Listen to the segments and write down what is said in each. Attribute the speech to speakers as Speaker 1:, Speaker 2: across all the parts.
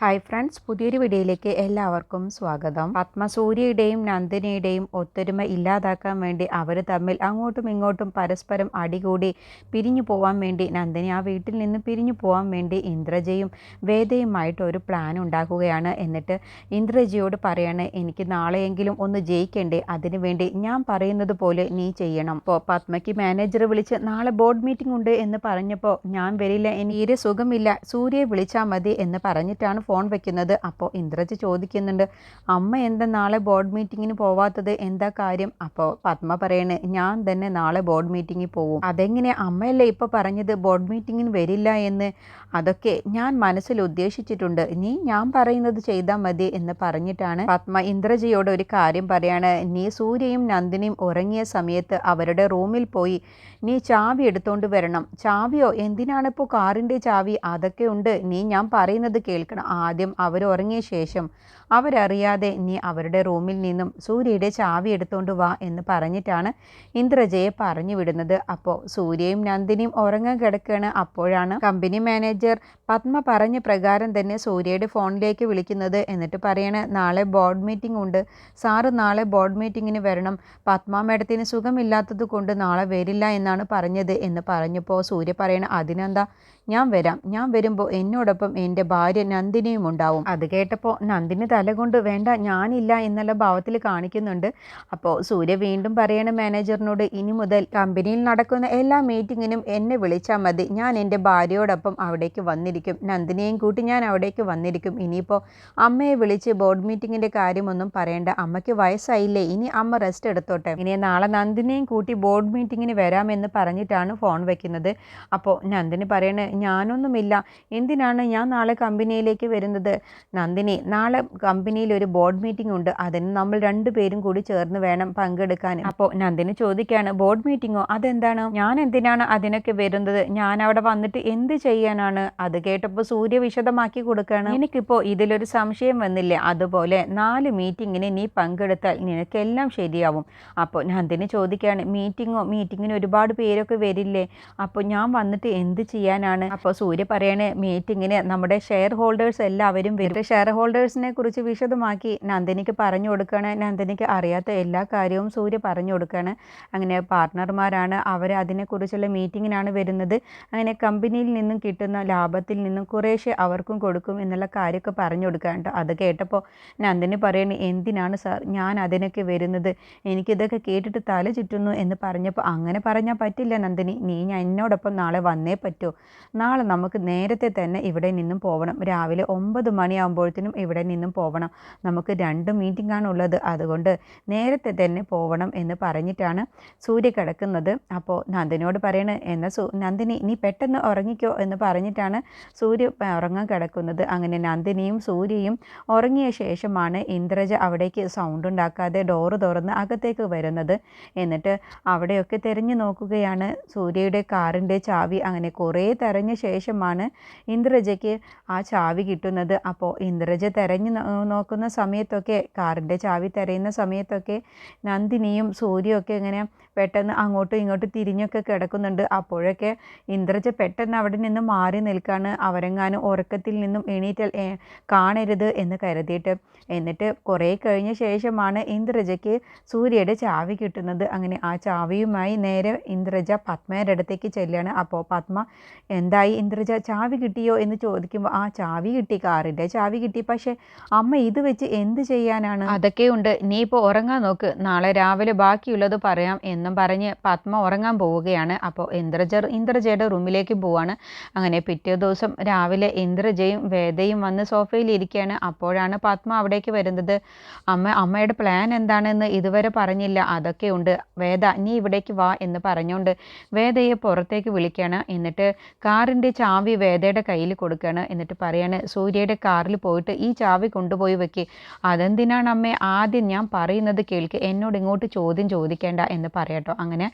Speaker 1: Hi friends പുതിയൊരു വീഡിയോയിലേക്ക് എല്ലാവർക്കും സ്വാഗതം. പത്മസൂര്യയുടെയും നന്ദിനിയുടെയും ഒത്തൊരുമ ഇല്ലാതാക്കാൻ വേണ്ടി അവർ തമ്മിൽ അങ്ങോട്ടും ഇങ്ങോട്ടും പരസ്പരം അടികൂടി പിരിഞ്ഞു പോകാൻ വേണ്ടി നന്ദിനി ആ വീട്ടിൽ നിന്ന് പിരിഞ്ഞു പോകാൻ വേണ്ടി ഇന്ദ്രജയും വേദയുമായിട്ട് ഒരു പ്ലാൻ ഉണ്ടാക്കുകയാണ്. എന്നിട്ട് ഇന്ദ്രജയോട് പറയാണ് എനിക്ക് നാളെയെങ്കിലും ഒന്ന് ജയിക്കണ്ടേ? അതിനുവേണ്ടി ഞാൻ പറയുന്നത് പോലെ നീ ചെയ്യണം. അപ്പോൾ പത്മയ്ക്ക് മാനേജർ വിളിച്ച് നാളെ ബോർഡ് മീറ്റിംഗ് ഉണ്ട് എന്ന് പറഞ്ഞപ്പോൾ ഞാൻ വരില്ല എനിക്ക് തീരെ സുഖമില്ല സൂര്യയെ വിളിച്ചാൽ മതി എന്ന് പറഞ്ഞിട്ടാണ് ഫോൺ വെക്കുന്നത്? അപ്പോൾ ഇന്ദ്രജ് ചോദിക്കുന്നുണ്ട് അമ്മ എന്താ നാളെ ബോർഡ് മീറ്റിങ്ങിന് പോവാത്തത്? എന്താ കാര്യം? അപ്പോൾ പത്മ പറയണ് ഞാൻ തന്നെ നാളെ ബോർഡ് മീറ്റിങ്ങിൽ പോവും. അതെങ്ങനെ അമ്മയല്ലേ ഇപ്പോൾ പറഞ്ഞത് ബോർഡ് മീറ്റിങ്ങിന് വരില്ല എന്ന്? അതൊക്കെ ഞാൻ മനസ്സിൽ ഉദ്ദേശിച്ചിട്ടുണ്ട്. നീ ഞാൻ പറയുന്നത് ചെയ്താൽ മതി എന്ന് പറഞ്ഞിട്ടാണ് പത്മ ഇന്ദ്രജിയോട് ഒരു കാര്യം പറയാണ്. നീ സൂര്യയും നന്ദിനിയും ഉറങ്ങിയ സമയത്ത് അവരുടെ റൂമിൽ പോയി നീ ചാവി എടുത്തോണ്ട് വരണം. ചാവിയോ? എന്തിനാണ് ഇപ്പോൾ കാറിന്റെ ചാവി? അതൊക്കെ ഉണ്ട്. നീ ഞാൻ പറയുന്നത് കേൾക്കണം. ആദ്യം അവർ ഉറങ്ങിയ ശേഷം അവരറിയാതെ നീ അവരുടെ റൂമിൽ നിന്നും സൂര്യയുടെ ചാവി എടുത്തോണ്ട് വാ എന്ന് പറഞ്ഞിട്ടാണ് ഇന്ദ്രജയെ പറഞ്ഞു വിടുന്നത്. അപ്പോൾ സൂര്യയും നന്ദിനിയും ഉറങ്ങാൻ കിടക്കുകയാണ് അപ്പോഴാണ് കമ്പനി മാനേജർ പത്മ പറഞ്ഞ പ്രകാരം തന്നെ സൂര്യയുടെ ഫോണിലേക്ക് വിളിക്കുന്നത്. എന്നിട്ട് പറയണേ നാളെ ബോർഡ് മീറ്റിംഗ് ഉണ്ട്. സാറ് നാളെ ബോർഡ് മീറ്റിങ്ങിന് വരണം. പത്മ മേഡത്തിന് സുഖമില്ലാത്തത് കൊണ്ട് നാളെ വരില്ല എന്നാണ് പറഞ്ഞത് എന്ന് പറഞ്ഞപ്പോൾ സൂര്യ പറയണ അതിനെന്താ? ഞാൻ വരാം. ഞാൻ വരുമ്പോൾ എന്നോടൊപ്പം എന്റെ ഭാര്യ നന്ദിനിയും ഉണ്ടാവും. അത് കേട്ടപ്പോൾ നന്ദിനി തലകൊണ്ട് വേണ്ട ഞാനില്ല എന്നുള്ള ഭാവത്തിൽ കാണിക്കുന്നുണ്ട്. അപ്പോൾ സൂര്യ വീണ്ടും പറയണ മാനേജറിനോട് ഇനി മുതൽ കമ്പനിയിൽ നടക്കുന്ന എല്ലാ മീറ്റിങ്ങിനും എന്നെ വിളിച്ചാൽ മതി. ഞാൻ എന്റെ ഭാര്യയോടൊപ്പം അവിടേക്ക് വന്നിരിക്കും. നന്ദിനിയെയും കൂട്ടി ഞാൻ അവിടേക്ക് വന്നിരിക്കും. ഇനിയിപ്പോൾ അമ്മയെ വിളിച്ച് ബോർഡ് മീറ്റിങ്ങിന്റെ കാര്യമൊന്നും പറയേണ്ട. അമ്മയ്ക്ക് വയസ്സായില്ലേ. ഇനി അമ്മ റെസ്റ്റ് എടുത്തോട്ടെ. ഇനി നാളെ നന്ദിനിയും കൂട്ടി ബോർഡ് മീറ്റിങ്ങിന് വരാമെന്ന് പറഞ്ഞിട്ടാണ് ഫോൺ വെക്കുന്നത്. അപ്പോൾ നന്ദിനി പറയണേ ഞാനൊന്നുമില്ല. എന്തിനാണ് ഞാൻ നാളെ കമ്പനിയിലേക്ക് വരുന്നത്? നന്ദിനി നാളെ കമ്പനിയിൽ ഒരു ബോർഡ് മീറ്റിംഗ് ഉണ്ട്. അതിന് നമ്മൾ രണ്ടുപേരും കൂടി ചേർന്ന് വേണം പങ്കെടുക്കാൻ. അപ്പോൾ നന്ദിനി ചോദിക്കുകയാണ് ബോർഡ് മീറ്റിങ്ങോ അതെന്താണ്? ഞാൻ എന്തിനാണ് അതിനൊക്കെ വരുന്നത്? ഞാൻ അവിടെ വന്നിട്ട് എന്ത് ചെയ്യാനാണ്? അത് കേട്ടപ്പോൾ സൂര്യ വിശദമാക്കി കൊടുക്കുകയാണ് എനിക്കിപ്പോൾ ഇതിലൊരു സംശയം വന്നില്ലേ? അതുപോലെ നാല് മീറ്റിങ്ങിന് നീ പങ്കെടുത്താൽ നിനക്കെല്ലാം ശരിയാവും. അപ്പോൾ നന്ദിനി ചോദിക്കുകയാണ് മീറ്റിങ്ങോ മീറ്റിങ്ങിന് ഒരുപാട് പേരൊക്കെ വരില്ലേ? അപ്പോൾ ഞാൻ വന്നിട്ട് എന്ത് ചെയ്യാനാണ്? അപ്പോൾ സൂര്യ പറയണ മീറ്റിങ്ങിന് നമ്മുടെ ഷെയർ ഹോൾഡേഴ്സ് എല്ലാവരും വരും. ഷെയർ ഹോൾഡേഴ്സിനെ കുറിച്ച് വിശദമാക്കി നന്ദിനിക്ക് പറഞ്ഞു കൊടുക്കുകയാണ് നന്ദിനിക്ക് അറിയാത്ത എല്ലാ കാര്യവും സൂര്യ പറഞ്ഞു കൊടുക്കുകയാണ് അങ്ങനെ പാർട്ട്ണർമാരാണ് അവർ അതിനെക്കുറിച്ചുള്ള മീറ്റിങ്ങിനാണ് വരുന്നത്. അങ്ങനെ കമ്പനിയിൽ നിന്നും കിട്ടുന്ന ലാഭത്തിൽ നിന്നും കുറേശ്ശെ അവർക്കും കൊടുക്കും എന്നുള്ള കാര്യമൊക്കെ പറഞ്ഞു കൊടുക്കാനുണ്ട് അത് കേട്ടപ്പോൾ നന്ദിനി പറയണ എന്തിനാണ് സാർ ഞാൻ അതിനൊക്കെ വരുന്നത്? എനിക്കിതൊക്കെ കേട്ടിട്ട് തല ചുറ്റുന്നു എന്ന് പറഞ്ഞപ്പോൾ അങ്ങനെ പറഞ്ഞാൽ പറ്റില്ല നന്ദിനി. നീ ഞാൻ എന്നോടൊപ്പം നാളെ വന്നേ പറ്റൂ. നാളെ നമുക്ക് നേരത്തെ തന്നെ ഇവിടെ നിന്നും പോകണം രാവിലെ ഒമ്പത് മണിയാകുമ്പോഴത്തേനും ഇവിടെ നിന്നും പോകണം നമുക്ക് രണ്ട് മീറ്റിംഗ് ആണ് ഉള്ളത്. അതുകൊണ്ട് നേരത്തെ തന്നെ പോകണം എന്ന് പറഞ്ഞിട്ടാണ് സൂര്യ കിടക്കുന്നത്. അപ്പോൾ നന്ദിനിയോട് പറയണ എന്ന സു നന്ദിനി നീ പെട്ടെന്ന് ഉറങ്ങിക്കോ എന്ന് പറഞ്ഞിട്ടാണ് സൂര്യ ഉറങ്ങാൻ കിടക്കുന്നത്. അങ്ങനെ നന്ദിനിയും സൂര്യയും ഉറങ്ങിയ ശേഷമാണ് ഇന്ദ്രജ അവിടേക്ക് സൗണ്ട് ഉണ്ടാക്കാതെ ഡോറ് തുറന്ന് അകത്തേക്ക് വരുന്നത്. എന്നിട്ട് അവിടെയൊക്കെ തിരഞ്ഞു നോക്കുകയാണ് സൂര്യയുടെ കാറിന്റെ ചാവി അങ്ങനെ കുറേ തെരഞ്ഞ ശേഷമാണ് ഇന്ദ്രജയ്ക്ക് ആ ചാവി കിട്ടുന്നത്. അപ്പോൾ ഇന്ദ്രജ തെരഞ്ഞു നോക്കുന്ന സമയത്തൊക്കെ കാറിന്റെ ചാവി തിരയുന്ന സമയത്തൊക്കെ നന്ദിനിയും സൂര്യയൊക്കെ ഇങ്ങനെ പെട്ടെന്ന് അങ്ങോട്ടും ഇങ്ങോട്ടും തിരിഞ്ഞൊക്കെ കിടക്കുന്നുണ്ട്. അപ്പോഴൊക്കെ ഇന്ദ്രജ പെട്ടെന്ന് അവിടെ നിന്ന് മാറി നിൽക്കാണ്. അവരെങ്ങാനും ഉറക്കത്തിൽ നിന്നും എണീറ്റൽ കാണരുത് എന്ന് കരുതിയിട്ട്. എന്നിട്ട് കുറേ കഴിഞ്ഞ ശേഷമാണ് ഇന്ദ്രജയ്ക്ക് സൂര്യയുടെ ചാവി കിട്ടുന്നത്. അങ്ങനെ ആ ചാവിയുമായി നേരെ ഇന്ദ്രജ പത്മയുടെ അടുത്തേക്ക് ചെല്ലുകയാണ്. അപ്പോൾ പത്മ എന്തായി ഇന്ദ്രജ ചാവി കിട്ടിയോ? എന്ന് ചോദിക്കുമ്പോൾ ആ ചാവി കിട്ടി കാറിന്റെ ചാവി കിട്ടി. പക്ഷേ അമ്മ ഇത് വെച്ച് എന്ത് ചെയ്യാനാണ്? അതൊക്കെ ഉണ്ട്. നീ ഇപ്പോൾ ഉറങ്ങാൻ നോക്ക്. നാളെ രാവിലെ ബാക്കിയുള്ളത് പറയാം എന്നും പറഞ്ഞ് പത്മ ഉറങ്ങാൻ പോവുകയാണ്. അപ്പോൾ ഇന്ദ്രജ ഇന്ദ്രജയുടെ റൂമിലേക്ക് പോവാണ്. അങ്ങനെ പിറ്റേ ദിവസം രാവിലെ ഇന്ദ്രജയും വേദയും വന്ന് സോഫയിൽ ഇരിക്കുകയാണ്. അപ്പോഴാണ് പത്മ അവിടേക്ക് വരുന്നത്. അമ്മ അമ്മയുടെ പ്ലാൻ എന്താണെന്ന് ഇതുവരെ പറഞ്ഞില്ല. അതൊക്കെ ഉണ്ട്. വേദ നീ ഇവിടേക്ക് വാ എന്ന് പറഞ്ഞുകൊണ്ട് വേദയെ പുറത്തേക്ക് വിളിക്കുകയാണ് എന്നിട്ട് കാറിന്റെ ചാവി വേദയുടെ കയ്യിൽ കൊടുക്കുകയാണ്. എന്നിട്ട് പറയാണ് സൂര്യയുടെ കാറിൽ പോയിട്ട് ഈ ചാവി കൊണ്ടുപോയി വെക്ക്. അതെന്തിനാണ് അമ്മേ ആദ്യം ഞാൻ പറയുന്നത് കേൾക്ക്. എന്നോട് ഇങ്ങോട്ട് ചോദ്യം ചോദിക്കേണ്ട എന്ന് പറയട്ടോ. അങ്ങനെ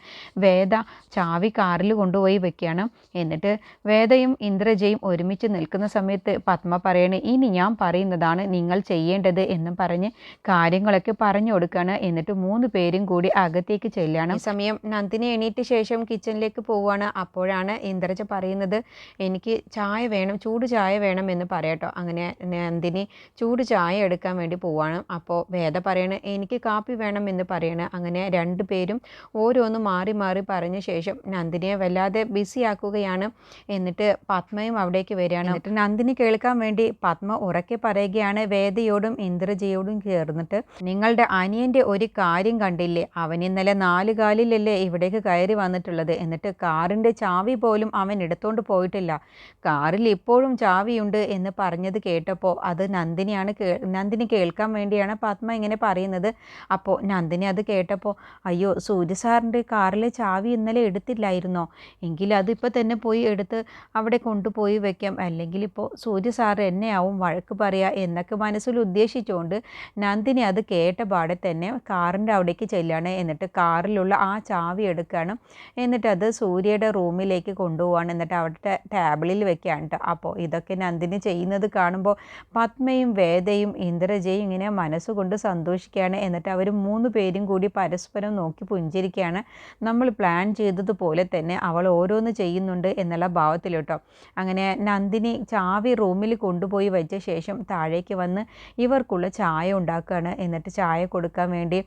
Speaker 1: വേദ ചാവി കാറിൽ കൊണ്ടുപോയി വെക്കുകയാണ്. എന്നിട്ട് വേദയും ഇന്ദ്രജയും ഒരുമിച്ച് നിൽക്കുന്ന സമയത്ത് പത്മ പറയണേ ഇനി ഞാൻ പറയുന്നതാണ് നിങ്ങൾ ചെയ്യേണ്ടത് എന്നും പറഞ്ഞ് കാര്യങ്ങളൊക്കെ പറഞ്ഞു കൊടുക്കുകയാണ്. എന്നിട്ട് മൂന്ന് പേരും കൂടി അകത്തേക്ക് ചെല്ലുകയാണ് സമയം നന്ദിനി എണീറ്റ ശേഷം കിച്ചണിലേക്ക് പോവുകയാണ്. അപ്പോഴാണ് ഇന്ദ്രജ പറയുന്നത് എനിക്ക് ചായ വേണം ചൂട് ചായ വേണം എന്ന് പറയട്ടോ. അങ്ങനെ നന്ദിനി ചൂട് ചായ എടുക്കാൻ വേണ്ടി പോവുകയാണ്. അപ്പോൾ വേദ പറയണ എനിക്ക് കാപ്പി വേണം എന്ന് പറയണ. അങ്ങനെ രണ്ട് പേരും ഓരോന്ന് മാറി മാറി പറഞ്ഞ ശേഷം നന്ദിനിയെ വല്ലാതെ ബിസി ആക്കുകയാണ്. എന്നിട്ട് പത്മയും അവിടേക്ക് വരികയാണ്. എന്നിട്ട് നന്ദിനി കേൾക്കാൻ വേണ്ടി പത്മ ഉറക്കെ പറയുകയാണ്. വേദയോടും ഇന്ദ്രജയോടും ചേർന്നിട്ട് നിങ്ങളുടെ അനിയന്റെ ഒരു കാര്യം കണ്ടില്ലേ? അവൻ ഇന്നലെ നാല് കാലിലല്ലേ ഇവിടേക്ക് കയറി വന്നിട്ടുള്ളത്. എന്നിട്ട് കാറിന്റെ ചാവി പോലും അവൻ എടുത്തോണ്ട് പോയിട്ടില്ല. കാറിൽ ഇപ്പോഴും ചാവിയുണ്ട് എന്ന് പറഞ്ഞത് കേട്ടപ്പോൾ അത് നന്ദിനിയാണ് കേ നന്ദിനി കേൾക്കാൻ വേണ്ടിയാണ് പത്മ ഇങ്ങനെ പറയുന്നത്. അപ്പോൾ നന്ദിനി അത് കേട്ടപ്പോൾ അയ്യോ സൂര്യ സാറിന്റെ കാറിലെ ചാവി ഇന്നലെ എടുത്തില്ലായിരുന്നോ? എങ്കിൽ അതിപ്പോൾ തന്നെ പോയി എടുത്ത് അവിടെ കൊണ്ടുപോയി വെക്കാം. അല്ലെങ്കിൽ ഇപ്പോൾ സൂര്യ സാർ എന്നെയാവും വഴക്ക് പറയുക എന്നൊക്കെ മനസ്സിൽ ഉദ്ദേശിച്ചുകൊണ്ട് നന്ദിനി അത് കേട്ട പാടെ തന്നെ കാറിന്റെ അവിടേക്ക് ചെല്ലുകയാണ് എന്നിട്ട് കാറിലുള്ള ആ ചാവി എടുക്കുകയാണ് എന്നിട്ട് അത് സൂര്യയുടെ റൂമിലേക്ക് കൊണ്ടുപോവാണ്. എന്നിട്ട് അവിടെ ടേബിളിൽ വെക്കുകയാണ് കേട്ടോ അപ്പോൾ ഇതൊക്കെ നന്ദിനി ചെയ്യുന്നത് കാണുമ്പോൾ പത്മയും വേദയും ഇന്ദ്രജയും ഇങ്ങനെ മനസ്സുകൊണ്ട് സന്തോഷിക്കുകയാണ്. എന്നിട്ട് അവർ മൂന്ന് പേരും കൂടി പരസ്പരം നോക്കി പുഞ്ചിരിക്കുകയാണ്. നമ്മൾ പ്ലാൻ ചെയ്തതുപോലെ തന്നെ അവൾ ഓരോന്ന് ചെയ്യുന്നുണ്ട് എന്നുള്ള ഭാവത്തിൽ കേട്ടോ അങ്ങനെ നന്ദിനി ചാവി റൂമിൽ കൊണ്ടുപോയി വെച്ച ശേഷം താഴേക്ക് വന്ന് ഇവർക്കുള്ള ചായ ഉണ്ടാക്കുകയാണ്. എന്നിട്ട് ചായ കൊടുക്കാൻ വേണ്ടി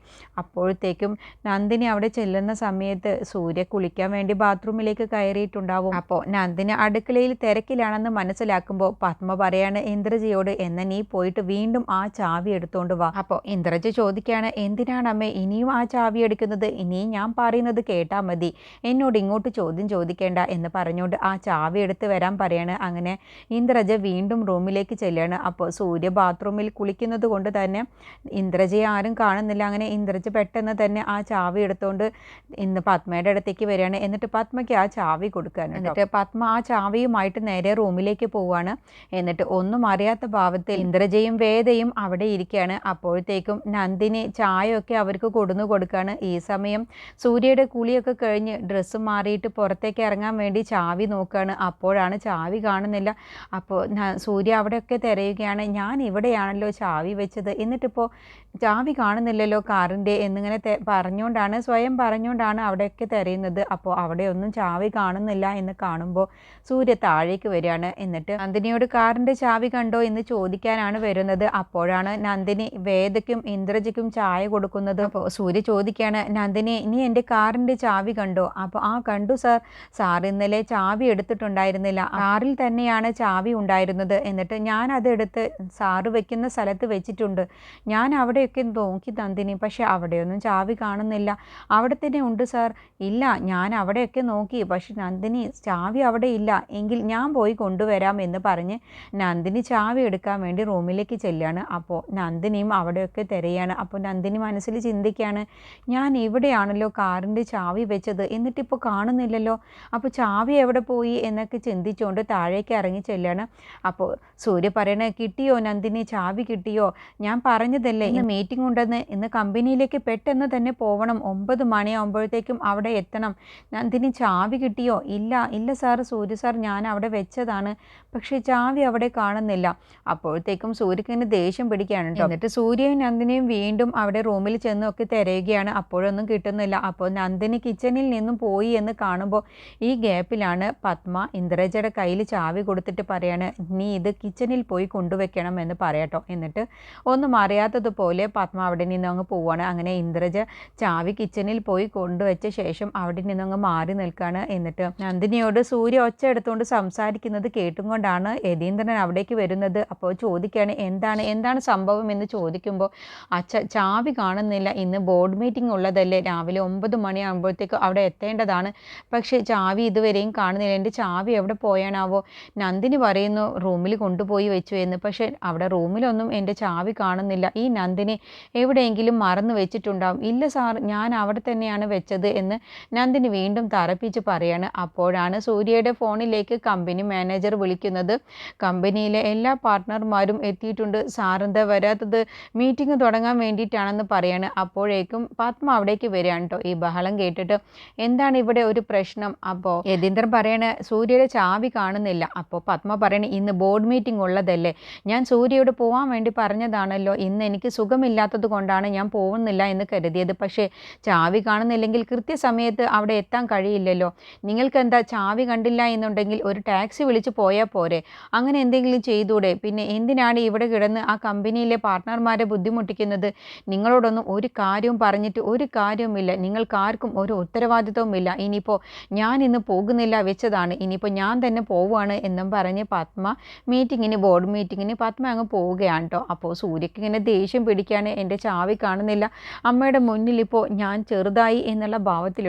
Speaker 1: അപ്പോഴത്തേക്കും നന്ദിനി അവിടെ ചെല്ലുന്ന സമയത്ത് സൂര്യ കുളിക്കാൻ വേണ്ടി ബാത്റൂമിലേക്ക് കയറിയിട്ടുണ്ടാവും. അപ്പോൾ നന്ദിന് അടുക്കളയിൽ തിരക്കിലാണെന്ന് മനസ്സിലാക്കുമ്പോൾ പത്മ പറയാണ് ഇന്ദ്രജിയോട് എന്ന നീ പോയിട്ട് വീണ്ടും ആ ചാവി എടുത്തോണ്ട് വാ. അപ്പോൾ ഇന്ദ്രജി ചോദിക്കുകയാണ് എന്തിനാണ് അമ്മേ ഇനിയും ആ ചാവി എടുക്കുന്നത്? ഇനിയും ഞാൻ പറയുന്നത് കേട്ടാൽ മതി. എന്നോട് ഇങ്ങോട്ട് ചോദ്യം ചോദിക്കേണ്ട എന്ന് പറഞ്ഞുകൊണ്ട് ആ ചാവി എടുത്ത് വരാൻ പറയാണ്. അങ്ങനെ ഇന്ദ്രജ വീണ്ടും റൂമിലേക്ക് ചെല്ലുകയാണ് അപ്പോൾ സൂര്യ ബാത്റൂമിൽ കുളിക്കുന്നത് കൊണ്ട് തന്നെ ഇന്ദ്രജയെ ആരും കാണുന്നില്ല. അങ്ങനെ ഇന്ദ്രജ പെട്ടെന്ന് തന്നെ ആ ചാവി എടുത്തുകൊണ്ട് ഇന്ന് പത്മയുടെ അടുത്തേക്ക് വരികയാണ്. എന്നിട്ട് പത്മയ്ക്ക് ആ ചാവി കൊടുക്കുകയാണ് എന്നിട്ട് പത്മ ആ ചാവിയുമായിട്ട് നേരെ റൂമിലേക്ക് പോവുകയാണ്. എന്നിട്ട് ഒന്നും അറിയാത്ത ഭാവത്തിൽ ഇന്ദ്രജയും വേദയും അവിടെ ഇരിക്കുകയാണ്. അപ്പോഴത്തേക്കും നന്ദിനി ചായയൊക്കെ അവർക്ക് കൊടുന്നു കൊടുക്കുകയാണ്. ഈ സമയം സൂര്യയുടെ കുളിയൊക്കെ കഴിഞ്ഞ് ഡ്രസ്സ് മാറിയിട്ട് പുറത്തേക്ക് ഇറങ്ങാൻ വേണ്ടി ചാവി നോക്കുകയാണ്. അപ്പോഴാണ് ചാവി കാണുന്നില്ല. അപ്പോൾ സൂര്യ അവിടെയൊക്കെ തിരയുകയാണ്. ഞാൻ ഇവിടെയാണല്ലോ ചാവി വെച്ചത്. എന്നിട്ടിപ്പോൾ ചാവി കാണുന്നില്ലല്ലോ കാറിന്റെ എന്നിങ്ങനെ പറഞ്ഞുകൊണ്ടാണ് സ്വയം പറഞ്ഞുകൊണ്ടാണ് അവിടെയൊക്കെ തിരയുന്നത് അപ്പോൾ അവിടെ ഒന്നും ചാവി കാണുന്നില്ല എന്ന് കാണുമ്പോൾ സൂര്യ താഴേക്ക് വരികയാണ്. എന്നിട്ട് നന്ദിനിയോട് കാറിന്റെ ചാവി കണ്ടോ എന്ന് ചോദിക്കാനാണ് വരുന്നത്. അപ്പോഴാണ് നന്ദിനി വേദയ്ക്കും ഇന്ദ്രജിക്കും ചായ കൊടുക്കുന്നത്. അപ്പോൾ സൂര്യ ചോദിക്കുകയാണ് നന്ദിനി നീ എന്റെ കാറിന്റെ ചാവി കണ്ടോ? അപ്പോൾ ആ കണ്ടു സർ. സാർ ഇന്നലെ ചാവി എടുത്തിട്ടുണ്ടായിരുന്നില്ല. കാറിൽ തന്നെയാണ് ചാവി ഉണ്ടായിരുന്നത്. എന്നിട്ട് ഞാൻ അതെടുത്ത് സാറ് വെക്കുന്ന സ്ഥലത്ത് വെച്ചിട്ടുണ്ട്. ഞാൻ അവിടെയൊക്കെ നോക്കി നന്ദിനി. പക്ഷെ അവിടെയൊന്നും ചാവി കാണുന്നില്ല. അവിടെ തന്നെ ഉണ്ട് സാർ. ഇല്ല ഞാൻ അവിടെയൊക്കെ നോക്കി. പക്ഷെ നന്ദിനി ചാവി അവിടെ ഇല്ല. എങ്കിൽ ഞാൻ പോയി കൊണ്ടുവരാം എന്ന് പറഞ്ഞ് നന്ദിനി ചാവി എടുക്കാൻ വേണ്ടി റൂമിലേക്ക് ചെല്ലുകയാണ് അപ്പോൾ നന്ദിനിയും അവിടെയൊക്കെ തിരയാണ്. അപ്പോൾ നന്ദിനി മനസ്സിൽ ചിന്തിക്കുകയാണ് ഞാൻ ഇവിടെയാണല്ലോ കാറിന്റെ ചാവി വെച്ചത്? എന്നിട്ടിപ്പോൾ കാണുന്നില്ലല്ലോ. അപ്പോൾ ചാവി എവിടെ പോയി? എന്നൊക്കെ ചിന്തിച്ചുകൊണ്ട് താഴേക്ക് ഇറങ്ങി ചെല്ലുകയാണ് അപ്പോൾ സൂര്യ പറയണ കിട്ടിയോ നന്ദിനി? ചാവി കിട്ടിയോ? ഞാൻ പറഞ്ഞതല്ലേ ഇന്ന് മീറ്റിംഗ് ഉണ്ടെന്ന്. ഇന്ന് കമ്പനിയിലേക്ക് പെട്ടെന്ന് തന്നെ പോകണം ഒമ്പത് മണിയാകുമ്പോഴത്തേക്കും അവിടെ എത്തണം. നന്ദിനി ചാവി കിട്ടിയോ? ഇല്ല ഇല്ല സാർ സൂര്യ സാർ ഞാൻ അവിടെ വെച്ചതാണ്. പക്ഷേ ചാവി അവിടെ കാണുന്നില്ല. അപ്പോഴത്തേക്കും സൂര്യക്കിന് ദേഷ്യം പിടിക്കുകയാണ് കേട്ടോ. എന്നിട്ട് സൂര്യയും നന്ദിനിയും വീണ്ടും അവിടെ റൂമിൽ ചെന്നൊക്കെ തിരയുകയാണ്. അപ്പോഴൊന്നും കിട്ടുന്നില്ല. അപ്പോൾ നന്ദിനി കിച്ചണിൽ നിന്നും പോയി എന്ന് കാണുമ്പോൾ ഈ ഗ്യാപ്പിലാണ് പത്മ ഇന്ദ്രജയുടെ കയ്യിൽ ചാവി കൊടുത്തിട്ട് പറയാണ് നീ ഇത് കിച്ചണിൽ പോയി കൊണ്ടുവയ്ക്കണം എന്ന് പറയട്ടോ എന്നിട്ട് ഒന്നും അറിയാത്തതുപോലെ പത്മ അവിടെ നിന്ന് അങ്ങ് പോവാണ്. അങ്ങനെ ഇന്ദ്രജ ചാവി കിച്ചണിൽ പോയി കൊണ്ടുവച്ച ശേഷം അവിടെ നിന്നങ്ങ് മാറി നിൽക്കുകയാണ് എന്നിട്ട് നന്ദിനിയോട് സൂര്യ ഒച്ച എടുത്തുകൊണ്ട് സംസാരിക്കുന്നത് കേട്ടും കൊണ്ടാണ് യതീന്ദ്രൻ അവിടേക്ക് വരുന്നത്. അപ്പോൾ ചോദിക്കുകയാണ് എന്താണ് എന്താണ് സംഭവം? എന്ന് ചോദിക്കുമ്പോൾ അച്ഛ ചാവി കാണുന്നില്ല. ഇന്ന് ബോർഡ് മീറ്റിംഗ് ഉള്ളതല്ലേ. രാവിലെ ഒമ്പത് മണിയാകുമ്പോഴത്തേക്ക് അവിടെ എത്തേണ്ടതാണ്. പക്ഷേ ചാവി ഇതുവരെയും കാണുന്നില്ല. എന്റെ ചാവി എവിടെ പോയാണാവോ നന്ദിനി പറയുന്നു റൂമിൽ കൊണ്ടുപോയി വെച്ചു എന്ന്. പക്ഷേ അവിടെ റൂമിലൊന്നും എന്റെ ചാവി കാണുന്നില്ല. ഈ നന്ദിനി എവിടെയെങ്കിലും മറന്നു വെച്ചിട്ടുണ്ടാവും. ഇല്ല സാർ ഞാൻ അവിടെ തന്നെയാണ് വെച്ചത് എന്ന് നന്ദിനി വീണ്ടും തറപ്പിച്ച് പറയാണ് അപ്പോഴാണ് സൂര്യയുടെ ഫോണിലേക്ക് കമ്പനി മാനേജർ വിളിക്കുന്നത്. കമ്പനിയിലെ എല്ലാ പാർട്ട്ണർമാരും എത്തിയിട്ടുണ്ട്. സാറെന്താ വരാത്തത് മീറ്റിംഗ് തുടങ്ങാൻ വേണ്ടിയിട്ടാണെന്ന് പറയാണ്. അപ്പോഴേക്കും പത്മ അവിടേക്ക് വരികയാണ് ഈ ബഹളം കേട്ടിട്ട് എന്താണ് ഇവിടെ ഒരു പ്രശ്നം? അപ്പോൾ യതീന്ദ്രൻ പറയണ സൂര്യയുടെ ചാവി കാണുന്നില്ല. അപ്പോൾ പത്മ പറയണ ഇന്ന് ബോർഡ് മീറ്റിംഗ് ഉള്ളതല്ലേ? ഞാൻ സൂര്യയോട് പോകാൻ വേണ്ടി പറഞ്ഞതാണല്ലോ. ഇന്ന് എനിക്ക് സുഖമില്ലാത്തത് കൊണ്ടാണ് ഞാൻ പോകുന്നില്ല എന്ന് കരുതിയത്. പക്ഷേ ചാവി കാണുന്നില്ലെങ്കിൽ കൃത്യസമയത്ത് അവിടെ എത്താൻ കഴിയില്ലല്ലോ. നിങ്ങൾക്ക് എന്താ ചാവി കണ്ടില്ല
Speaker 2: എന്നുണ്ടെങ്കിൽ ഒരു ടാക്സി വിളിച്ച് പോയാൽ പോരെ. അങ്ങനെ എന്തെങ്കിലും ചെയ്തൂടെ? പിന്നെ എന്തിനാണ് ഇവിടെ കിടന്ന് ആ കമ്പനിയിലെ പാർട്ട്ണർമാരെ ബുദ്ധിമുട്ടിക്കുന്നത്? നിങ്ങളോടൊന്നും ഒരു കാര്യവും പറഞ്ഞിട്ട് ഒരു കാര്യവുമില്ല. നിങ്ങൾക്കാർക്കും ഒരു ഉത്തരവാദിത്വവുമില്ല. ഇനിയിപ്പോൾ ഞാൻ ഇന്ന് പോകുന്നില്ല വെച്ചതാണ്. ഇനിയിപ്പോൾ ഞാൻ തന്നെ പോവുകയാണ് എന്നും പറഞ്ഞ് പത്മ മീറ്റിങ്ങിന് ബോർഡ് മീറ്റിങ്ങിന് പത്മ അങ്ങ് പോവുകയാണ് കേട്ടോ അപ്പോൾ സൂര്യക്ക് ഇങ്ങനെ ദേഷ്യം പിടിക്കുകയാണ് എന്റെ ചാവി കാണുന്നില്ല. അമ്മയുടെ മുന്നിൽ ഇപ്പോൾ ഞാൻ ചെറുതായി എന്നുള്ള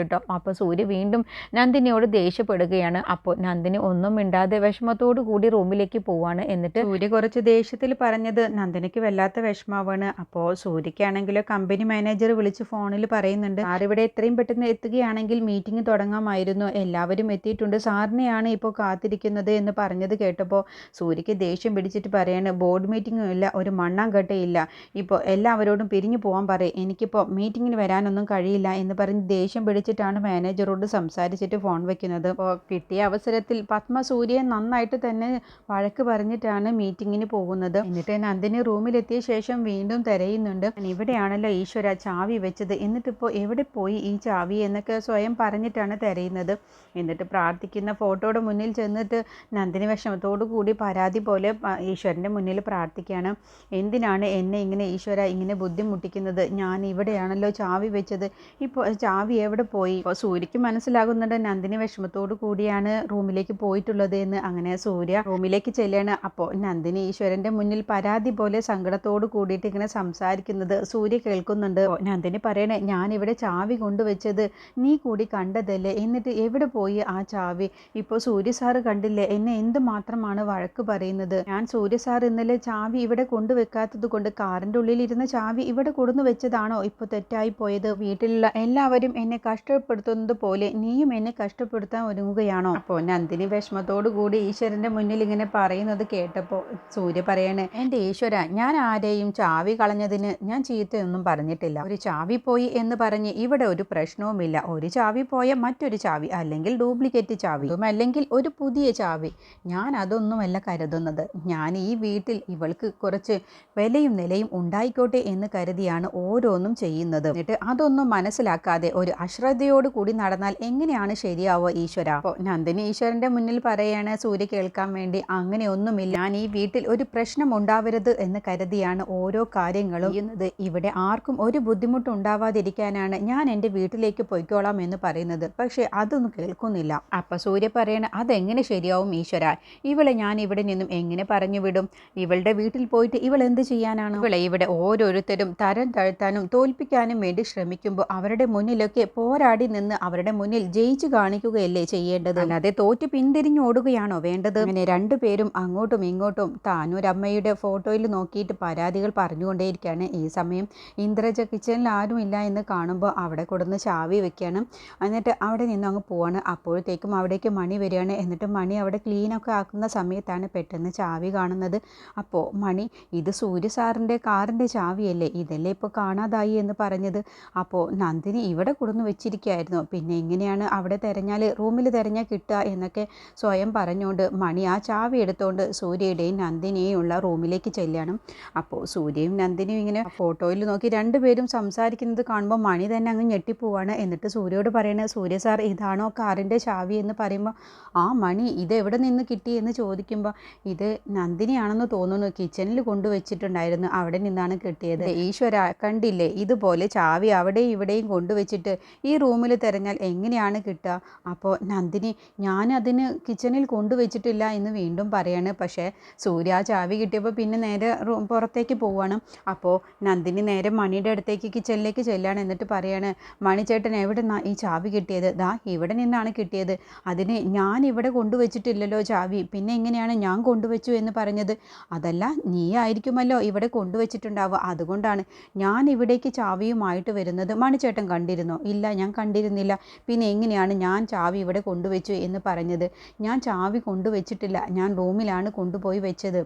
Speaker 2: ഭാവത്തിലിട്ടോ അപ്പോൾ സൂര്യ വീണ്ടും നന്ദിനിയോട് ദേഷ്യപ്പെടുകയാണ്. അപ്പോൾ നന്ദിനി ഒന്നും മിണ്ടാതെ വിഷമത്തോടു കൂടി റൂമിലേക്ക് പോവാണ്. എന്നിട്ട് സൂര്യ കുറച്ച് ദേഷ്യത്തിൽ പറഞ്ഞത് നന്ദിനിക്ക് വല്ലാത്ത വിഷമാവാണ് അപ്പോൾ സൂര്യക്കാണെങ്കിൽ കമ്പനി മാനേജർ വിളിച്ച് ഫോണിൽ പറയുന്നുണ്ട്. സാർ ഇവിടെ എത്രയും പെട്ടെന്ന് എത്തുകയാണെങ്കിൽ മീറ്റിംഗ് തുടങ്ങാമായിരുന്നു. എല്ലാവരും എത്തിയിട്ടുണ്ട്. സാറിനെയാണ് ഇപ്പോൾ കാത്തിരിക്കുന്നത് എന്ന് പറഞ്ഞത് കേട്ടപ്പോൾ സൂര്യക്ക് ദേഷ്യം പിടിച്ചിട്ട് പറയാണ് ബോർഡ് മീറ്റിംഗും ഇല്ല. ഒരു മണ്ണാങ്കട്ടയില്ല. ഇപ്പോൾ എല്ലാവരോടും പിരിഞ്ഞു പോകാൻ പറയും. എനിക്കിപ്പോൾ മീറ്റിങ്ങിന് വരാനൊന്നും കഴിയില്ല എന്ന് പറഞ്ഞ് ദേഷ്യം പിടിച്ചിട്ടാണ് മാനേജറോട് സംസാരിച്ചിട്ട് ഫോൺ വെക്കുന്നത്. അപ്പോൾ കിട്ടിയ അവസരത്തിൽ പത്മ സൂര്യൻ നന്നായിട്ട് തന്നെ വഴക്ക് പറഞ്ഞിട്ടാണ് മീറ്റിങ്ങിന് പോകുന്നത്. എന്നിട്ട് നന്ദിനി റൂമിലെത്തിയ ശേഷം വീണ്ടും തിരയുന്നുണ്ട്. ഇവിടെയാണല്ലോ ഈശ്വര ചാവി വെച്ചത്. എന്നിട്ടിപ്പോൾ എവിടെ പോയി ഈ ചാവി? എന്നൊക്കെ സ്വയം പറഞ്ഞിട്ടാണ് തിരയുന്നത്. എന്നിട്ട് പ്രാർത്ഥിക്കുന്ന ഫോട്ടോയുടെ മുന്നിൽ ചെന്നിട്ട് നന്ദിനി വിഷമത്തോടു കൂടി പരാതി പോലെ ഈശ്വരന്റെ മുന്നിൽ പ്രാർത്ഥിക്കുകയാണ്. എന്തിനാണ് എന്നെ ഇങ്ങനെ ഈശ്വര ഇങ്ങനെ ബുദ്ധിമുട്ടിക്കുന്നത്? ഞാൻ ഇവിടെയാണല്ലോ ചാവി വെച്ചത്. ഇപ്പോൾ ചാവി എവിടെ പോയി? ഇപ്പോൾ സൂര്യക്ക് മനസ്സിലാകുന്നുണ്ട് നന്ദിനി വിഷമത്തോടു കൂടിയാണ് റൂമിലേക്ക് പോയിട്ടുള്ളത് എന്ന് അങ്ങനെ സൂര്യ റൂമിലേക്ക് ചെല്ലുകയാണ് അപ്പോൾ നന്ദിനി ഈശ്വരന്റെ മുന്നിൽ പരാതി പോലെ സങ്കടത്തോട് കൂടിയിട്ട് ഇങ്ങനെ സംസാരിക്കുന്നത് സൂര്യ കേൾക്കുന്നുണ്ട്. നന്ദിനി പറയണേ ഞാൻ ഇവിടെ ചാവി കൊണ്ടുവച്ചത് നീ കൂടി കണ്ടതല്ലേ? എന്നിട്ട് എവിടെ പോയി ആ ചാവി? ഇപ്പോൾ സൂര്യ സാറ് കണ്ടില്ലേ? എന്നെ മാത്രമാണ് വഴക്ക് പറയുന്നത്? ഞാൻ സൂര്യ സാർ ഇന്നലെ ചാവി ഇവിടെ കൊണ്ടുവെക്കാത്തത് കൊണ്ട് കാറിന്റെ ഉള്ളിലിരുന്ന ചാവി ഇവിടെ കൊടുന്നു വെച്ചതാണോ? ഇപ്പോൾ തെറ്റായി പോയത്. വീട്ടിലുള്ള എല്ലാവരും എന്നെ കഷ്ടപ്പെടുത്തുന്നത് പോലെ നീയും എന്നെ കഷ്ടപ്പെടുത്താൻ ഒരുങ്ങുകയാണോ? അപ്പോൾ നന്ദിനി വിഷമത്തോടു കൂടി ഈശ്വരന്റെ മുന്നിൽ ഇങ്ങനെ പറയുന്നത് കേട്ടപ്പോൾ സൂര്യ പറയണേ എന്റെ ഈശ്വര ഞാൻ ആരെയും ചാവി കളഞ്ഞതിന് ഞാൻ ചീത്തയൊന്നും പറഞ്ഞിട്ടില്ല. ഒരു ചാവി പോയി എന്ന് പറഞ്ഞ് ഇവിടെ ഒരു പ്രശ്നവുമില്ല. ഒരു ചാവി പോയ മറ്റൊരു ചാവി അല്ലെങ്കിൽ ഡ്യൂപ്ലിക്കേറ്റ് ചാവി അല്ലെങ്കിൽ ഒരു പുതിയ ചാവി. ഞാൻ അതൊന്നുമല്ല കരുതുന്നത്. ഞാൻ ഈ വീട്ടിൽ ഇവൾക്ക് കുറച്ച് വിലയും നിലയും ഉണ്ടായിക്കോട്ടെ എന്ന് കരുതിയാണ് ഓരോന്നും ചെയ്യുന്നത്. എന്നിട്ട് അതൊന്നും മനസ്സിലാക്കാതെ ഒരു അശ്രദ്ധയോട് കൂടി നടന്നാൽ എങ്ങനെയാണ് ശരിയാവുക ഈശ്വര? അപ്പോൾ നന്ദിനി ഈശ്വരന്റെ മുന്നിൽ പറയാണ് സൂര്യ കേൾക്കാൻ വേണ്ടി അങ്ങനെയൊന്നുമില്ല. ഞാൻ ഈ വീട്ടിൽ ഒരു പ്രശ്നം ഉണ്ടാവരുത് എന്ന് കരുതിയാണ് ഓരോ കാര്യങ്ങളും ചെയ്യുന്നത്. ഇവിടെ ആർക്കും ഒരു ബുദ്ധിമുട്ട് ഉണ്ടാവാതിരിക്കാനാണ് ഞാൻ എന്റെ വീട്ടിലേക്ക് പൊയ്ക്കോളാം എന്ന് പറയുന്നത്. പക്ഷേ അതൊന്നും കേൾക്കുന്നില്ല. അപ്പൊ സൂര്യ പറയണ അതെങ്ങനെ ശരിയാവും ഈശ്വര? ഇവളെ ഞാൻ ഇവിടെ നിന്നും എങ്ങനെ പറഞ്ഞു വിടും ഇവളുടെ വീട്ടിൽ പോയിട്ട് ഇവൾ എന്ത് ചെയ്യാനാണ്? ഇവളെ ഇവിടെ ഓരോരുത്തരും തരം താഴ്ത്താനും തോൽപ്പിക്കാനും വേണ്ടി ശ്രമിക്കുമ്പോൾ അവരുടെ മുന്നിലൊക്കെ പോരാടി നിന്ന് അവരുടെ മുന്നിൽ ജയിച്ചു കാണിക്കുകയല്ലേ ചെയ്യേണ്ടത്? അല്ലാതെ തോറ്റ് പിന്തിരിഞ്ഞോടുകയാണോ വേണ്ടത്? അങ്ങനെ രണ്ടുപേരും അങ്ങോട്ടും ഇങ്ങോട്ടും താനൂരമ്മയുടെ ഫോട്ടോയിൽ നോക്കിയിട്ട് പരാതികൾ പറഞ്ഞുകൊണ്ടേയിരിക്കുകയാണ്. ഈ സമയം ഇന്ദ്രജ കിച്ചണിൽ ഇല്ല എന്ന് കാണുമ്പോൾ അവിടെ കൊടുന്ന് ചാവി വെക്കുകയാണ്. എന്നിട്ട് അവിടെ നിന്ന് അങ്ങ് പോവാണ്. അപ്പോഴത്തേക്കും അവിടേക്ക് മണി വരികയാണ്. എന്നിട്ട് മണി അവിടെ ക്ലീനൊക്കെ ആക്കുന്ന സമയത്താണ് പെട്ടെന്ന് ചാവി കാണുന്നത്. അപ്പോൾ മണി ഇത് സൂര്യ സാറിന്റെ കാറിന്റെ ചാവിയല്ലേ? ഇതല്ലേ ഇപ്പോൾ കാണാതായി എന്ന് പറഞ്ഞത്. അപ്പോൾ നന്ദിനി ഇവിടെ കൊടുന്ന് വെച്ചിരിക്കുകയായിരുന്നു പിന്നെ എങ്ങനെയാണ് അവിടെ തിരഞ്ഞാൽ റൂമിൽ തിരഞ്ഞാൽ കിട്ടുക എന്നൊക്കെ സ്വയം പറഞ്ഞുകൊണ്ട് മണി ആ ചാവി എടുത്തുകൊണ്ട് സൂര്യയുടെയും നന്ദിനിയും ഉള്ള റൂമിലേക്ക് ചെല്ലുകയാണ്. അപ്പോൾ സൂര്യയും നന്ദിനിയും ഇങ്ങനെ ഫോട്ടോയിൽ നോക്കി രണ്ടുപേരും സംസാരിക്കുന്നത് കാണുമ്പോൾ മണി തന്നെ അങ്ങ് ഞെട്ടിപ്പോവാണ്. എന്നിട്ട് സൂര്യയോട് പറയണത് സൂര്യ സാർ ഇതാണോ കാറിന്റെ ചാവി? എന്ന് പറയുമ്പോൾ ആ മണി ഇത് എവിടെ നിന്ന് കിട്ടി? എന്ന് ചോദിക്കുമ്പോൾ ഇത് നന്ദിനിയാണെന്ന് തോന്നുന്നു. കിച്ചണിൽ കൊണ്ടുവച്ചിട്ടുണ്ടായിരുന്നു. അവിടെ നിന്നാണ് കിട്ടിയത്. ഈശ്വര കണ്ടില്ലേ? ഇതുപോലെ ചാവി അവിടെയും ഇവിടെയും കൊണ്ടുവച്ചിട്ട് ഈ റൂമിൽ തിരഞ്ഞാൽ എങ്ങനെയാണ് കിട്ടുക? അപ്പോൾ നന്ദിനി ഞാനതിന് കിച്ചണിൽ കൊണ്ടുവച്ചിട്ടില്ല എന്ന് വീണ്ടും പറയാണ്. പക്ഷേ സൂര്യ ചാവി കിട്ടിയപ്പോൾ പിന്നെ നേരെ റൂം പുറത്തേക്ക് പോവാണ്. അപ്പോൾ നന്ദിനി നേരെ മണിയുടെ അടുത്തേക്ക് കിച്ചണിലേക്ക് ചെല്ലാണ് എന്നിട്ട് പറയാണ് മണിച്ചേട്ടൻ എവിടെ നിന്നാണ് ഈ ചാവി കിട്ടിയത്? ദാ ഇവിടെ നിന്നാണ് കിട്ടിയത്. അതിന് ഞാൻ ഇവിടെ കൊണ്ടുവച്ചിട്ടില്ലല്ലോ ചാവി. പിന്നെ എങ്ങനെയാണ് ഞാൻ കൊണ്ടുവച്ചു എന്ന് പറഞ്ഞത്? അതല്ല നീ ആയിരിക്കുമല്ലോ ഇവിടെ കൊണ്ടുവച്ചിട്ടുണ്ടാവുക. അതുകൊണ്ടാണ് ഞാൻ ഇവിടേക്ക് ചാവിയുമായിട്ട് വരുന്നത്. മണിച്ചേട്ടൻ കണ്ടിരുന്നോ? ഇല്ല ഞാൻ കണ്ടിരുന്നില്ല. പിന്നെ എങ്ങനെയാണ് ഞാൻ ചാവി ഇവിടെ കൊണ്ടുവച്ചു എന്ന് പറഞ്ഞത്? ഞാൻ ചാവി കൊണ്ടുവച്ചിട്ടില്ല. ഞാൻ റൂമിലാണ് കൊണ്ടുപോയി വെച്ചത്.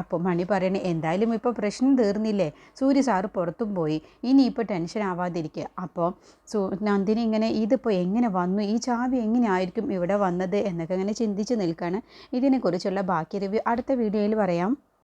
Speaker 2: അപ്പോൾ മണി പറയണേ എന്തായാലും ഇപ്പോൾ പ്രശ്നം തീർന്നില്ലേ? സൂര്യ സാറ് പുറത്തും പോയി. ഇനിയിപ്പോൾ ടെൻഷൻ ആവാതിരിക്കുക. അപ്പോൾ സു നന്ദിനി ഇങ്ങനെ ഇതിപ്പോൾ എങ്ങനെ വന്നു? ഈ ചാവി എങ്ങനെയായിരിക്കും ഇവിടെ വന്നത്? എന്നൊക്കെ ഇങ്ങനെ ചിന്തിച്ച് നിൽക്കുകയാണ് ഇതിനെക്കുറിച്ചുള്ള ബാക്കി റിവ്യൂ അടുത്ത വീഡിയോയിൽ പറയാം.